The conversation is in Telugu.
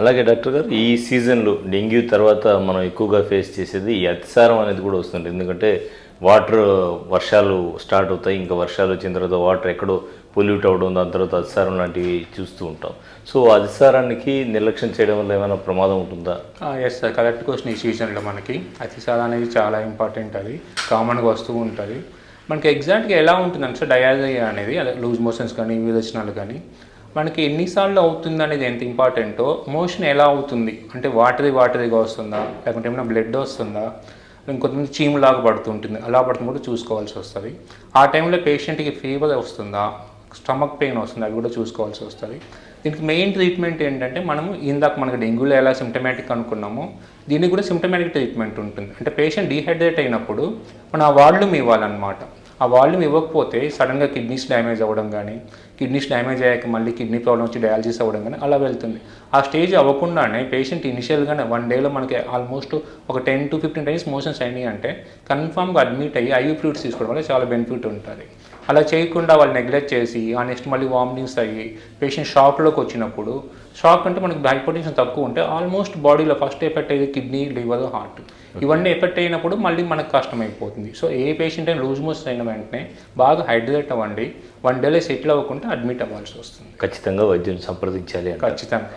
అలాగే డాక్టర్ గారు ఈ సీజన్లో డెంగ్యూ తర్వాత మనం ఎక్కువగా ఫేస్ చేసేది ఈ అతిసారం అనేది కూడా వస్తుంది. ఎందుకంటే వాటర్ వర్షాలు స్టార్ట్ అవుతాయి ఇంకా వర్షాలు వచ్చిన తర్వాత వాటర్ ఎక్కడో పొల్యూట్ అవ్వడం దాని తర్వాత అతిసారం లాంటివి చూస్తూ ఉంటాం. సో అతిసారానికి నిర్లక్ష్యం చేయడం వల్ల ఏమైనా ప్రమాదం ఉంటుందా? ఎస్ సార్ కరెక్ట్ క్వశ్చన్ ఈ సీజన్లో మనకి. అతిసారం అనేది చాలా ఇంపార్టెంట్ అది. కామన్గా వస్తూ ఉంటుంది. మనకి ఎగ్జాక్ట్గా ఎలా ఉంటుందంటే సార్ అనేది లూజ్ మోషన్స్ కానీ విరచనాలు కానీ మనకి ఎన్నిసార్లు అవుతుంది అనేది ఎంత ఇంపార్టెంటో మోషన్ ఎలా అవుతుంది? అంటే వాటరీ వాటరీగా వస్తుందా లేకుంటే ఏమైనా బ్లడ్ వస్తుందా? ఇంకొంతమంది చీములాగా పడుతుంటుంది అలా పడుతుంది కూడా చూసుకోవాల్సి వస్తుంది. ఆ టైంలో పేషెంట్కి ఫీవర్ వస్తుందా? స్టమక్ పెయిన్ వస్తుంది? అది కూడా చూసుకోవాల్సి వస్తుంది. దీనికి మెయిన్ ట్రీట్మెంట్ ఏంటంటే మనము ఇందాక మనకి డెంగ్యూలో ఎలా సిమ్టమాటిక్ అనుకున్నామో. దీనికి కూడా సిమ్టమాటిక్ ట్రీట్మెంట్ ఉంటుంది. అంటే పేషెంట్ డీహైడ్రేట్ అయినప్పుడు మనం ఆ వాల్యూమ్ ఇవ్వాలన్నమాట. ఆ వాల్యూమ్ ఇవ్వకపోతే సడన్గా కిడ్నీస్ డ్యామేజ్ అవ్వడం కానీ కిడ్నీస్ డ్యామేజ్ అయ్యాక మళ్ళీ కిడ్నీ ప్రాబ్లం వచ్చి డయాలసిస్ అవ్వడం కానీ అలా వెళ్తుంది. ఆ స్టేజ్ అవ్వకుండానే పేషెంట్ ఇనిషియల్గానే వన్ డేలో మనకి ఆల్మోస్ట్ ఒక ten to fifteen days motions అయినాయి అంటే కన్ఫామ్గా అడ్మిట్ అయ్యి ఐవీ ఫ్లూయిడ్స్ తీసుకోవడం వల్ల చాలా బెనిఫిట్ ఉంటుంది. అలా చేయకుండా వాళ్ళు నెగ్లెక్ట్ చేసి ఆ నెక్స్ట్ మళ్ళీ వామిటింగ్స్ అయ్యి పేషెంట్ షాక్లోకి వచ్చినప్పుడు షాక్ అంటే మనకి హైపోటెన్షన్ తక్కువ ఉంటే ఆల్మోస్ట్ బాడీలో ఫస్ట్ ఎఫెక్ట్ అయ్యేది కిడ్నీ లివర్ హార్ట్. ఇవన్నీ ఎఫెక్ట్ అయినప్పుడు మళ్ళీ మనకు కష్టం అయిపోతుంది సో ఏ పేషెంట్ అయినా లూజ్ మోషన్ అయిన వెంటనే బాగా హైడ్రేట్ అవ్వండి. వన్ డేలో సెటిల్ అవ్వకుండా అడ్మిట్ అవ్వాల్సి వస్తుంది. ఖచ్చితంగా వైద్యుని సంప్రదించాలి ఖచ్చితంగా.